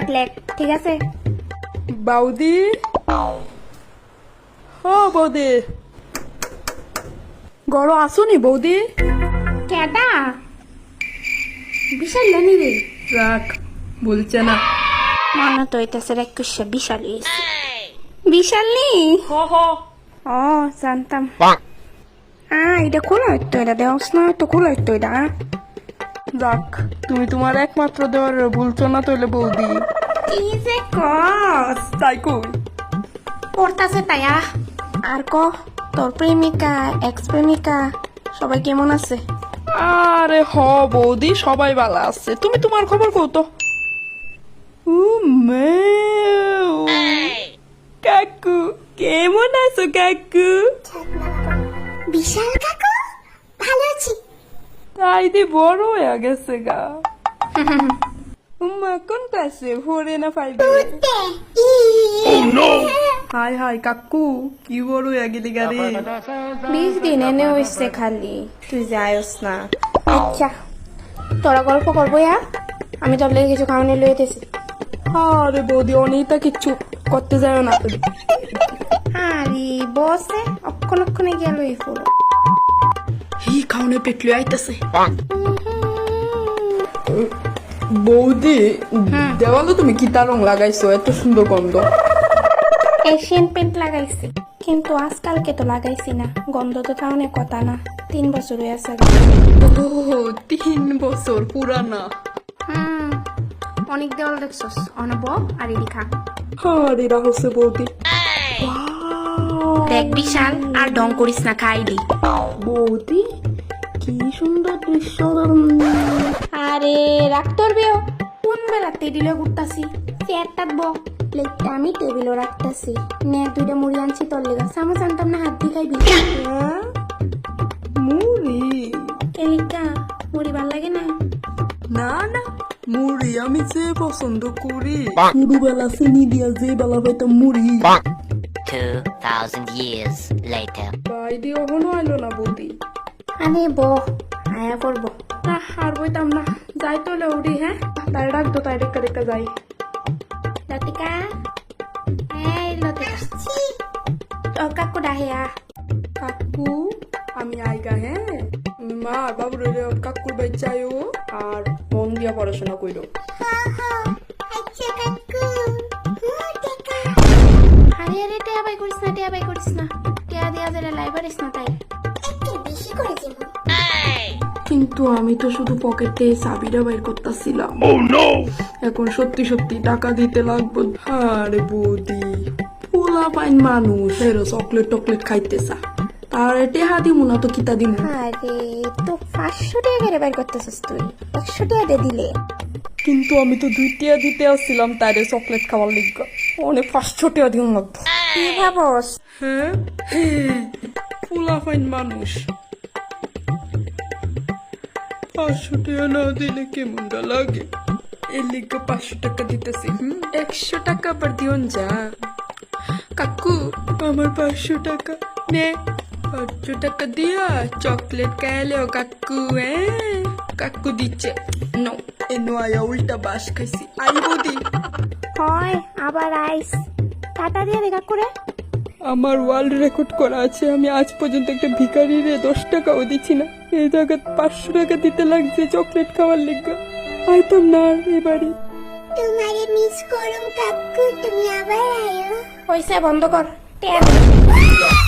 Chocolate ঠিক আছে? বৌদি ও বৌদি। গড় আসুনি বৌদি। কেডা? বিশাল জানি রে। রাখ বলছে না। মনে তো হইতেছে একুশে বিশাল বিশাল নি? হ হ। ও জানতাম। হ্যাঁ এটা খোলা হইতো এটা দেওয়াস না হয়তো খোলা হইতো এটা রাখ তুমি তোমার একমাত্র দেওয়ার বলছো না তাহলে বৌদি। কি যে কস? তাই কই? পড়তাছে তাইয়া আর ক? তোর প্রেমিকা এক্স প্রেমিকা সবাই কেমন আছে? আরে হ বৌদি সবাই ভালো আছে। তুমি তোমার খবর কও তো। কাকু কেমন আছো কাকু? বিশাল তাই দি বড় হয়ে গেছে গা। উম্মা কোন ক্লাসে ফোরে না ফাইভে হাই হাই কাকু কি বড় হয়ে গেলি গাড়ি বিশ দিন এনে হইছে খালি। তুই যাইস না। আচ্ছা তোরা গল্প করব ইয়া আমি তোর লেগে কিছু খাওয়ানি লইতেছি আরে বৌদি অনেকটা কিচ্ছু করতে যায় না। আরে বসে অক্ষণ অক্ষণে গেল এই ফুল খাওনে পেটলে আইতাছে। বৌদি দেওয়ালে তুমি কিতা রং লাগাইছো? এত সুন্দর গন্ধ। এশিয়ান পেন্ট লাগাইছি কিন্তু আজকালকে তো লাগাইছি না। গন্ধ তো তাহলে কথা না। তিন বছর হয়ে আছে। ও তিন বছর পুরানা। হুম অনেক দেওয়াল দেখছস। অনব আর এদি খা আরে রাহসে বৌদি। দেখ বিশাল আর ডং করিস না খাইলি বৌদি কি সুন্দর দৃশ্য আরে রাখ তোর বেও কোন বেলা টেবিলে ঘুরতাছি? প্লেটটা আমি টেবিলও রাখতাছি। নে দুইটা মুড়ি আনছি তোর লেগা। চামচ আনতাম না হাত দিয়ে খাইবি। হ্যাঁ? মুড়ি? কেলিকা মুড়ি ভালো লাগে না? না না মুড়ি আমি যে পছন্দ করি। ছোটবেলা চিনি দিয়া যে বেলা পাইতাম মুড়ি। 2,000 years later. বাইদি অহনো আইলো না বৌদি? আরে ব আয়া করব। না আর বইতাম না। যাই তো লৌড়ি হ্যাঁ? তাই ডাকতো তাই ডেকা ডেকা যাই। লতিকা? এই লতিকা। তোর কাকু ডাহিয়া। কাকু আমি আইগা হ্যাঁ? মা বাবুর কাকুর বাচ্চায়ও। আর মন দিয়া পড়াশোনা কইরো। আরে কিন্তু আমি তো শুধু পকেটে চাবিটা বাইর করতেছিলাম। এখন সত্যি সত্যি টাকা দিতে লাগবে। আরে বৌদি পোলা পাইন মানুষ। এরো চকলেট টকলেট খাইতেছা তার টেহা দিমু না তো কিতা দিমু? আরে তো পাঁচশো টাকা করে বাইর করতেছিস তুই। একশো টাকা দিয়ে দিলে। কিন্তু আমি তো দুই টিয়া দিতে আসছিলাম তারে চকলেট খাওয়ার লিগা। অনেক পাঁচশো টিয়া দিন লাগতো কি ভাবস? হ্যাঁ। পোলা পাইন মানুষ। পাঁচশো টাকা না দিলে কেমনটা লাগে? এর লিগে পাঁচশো টাকা দিতেছি। হুম, একশো টাকা আবার দিওন যা। কাকু আমার পাঁচশো টাকা। নে। পাঁচশো টাকা দিয়া চকলেট খাইলেও কাকু হ্যাঁ? কাকু দিচ্ছে। নো এনো আয়া উল্টা বাস খাইছি। আই বৌদি হয় আবার আইস। টাটা দিয়ে দেখা করে আমার ওয়ার্ল্ড রেকর্ড করা আছে। আমি আজ পর্যন্ত একটা ভিখারিরে দশ টাকাও দিচ্ছি না। এই জায়গা পাঁচশো টাকা দিতে লাগছে চকলেট খাওয়ার লিগা। আইতাম না আর বাড়ি। তোমারে মিস করুম কাকু তুমি আবার আয়ো। পয়সা বন্ধ কর। টিয়া। দে।